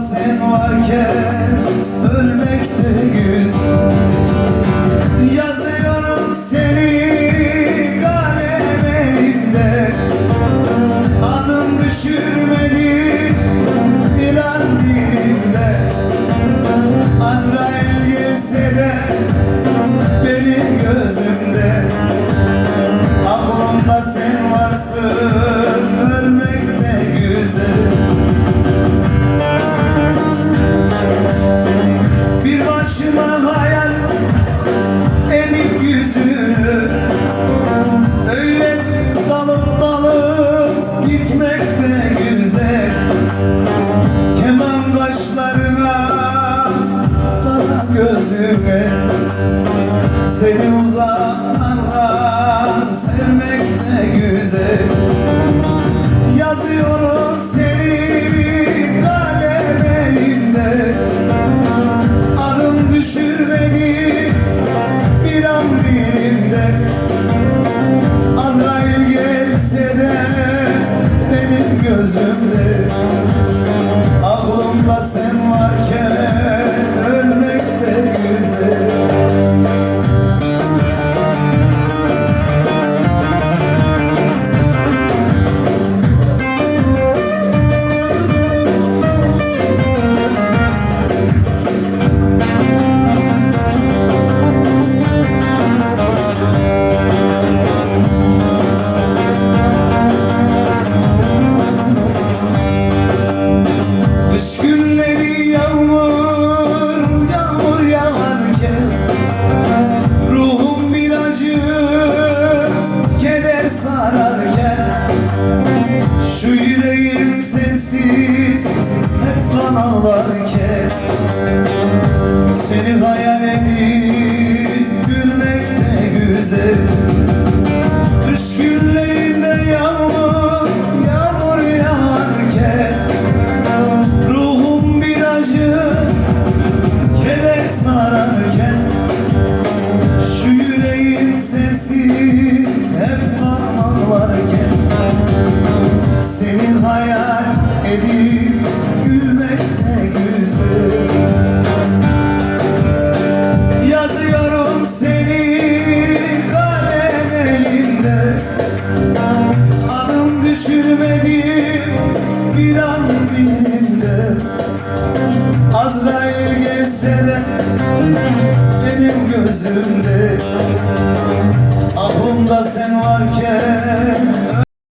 sen varken ölmek de güzel. Yazıyorum seni kalem Adım düşürmedi inan dilimde. Azrail gelse de benim gözümde. Ah Aklımda sen varsın. seni uzak sende Aklımda sen varken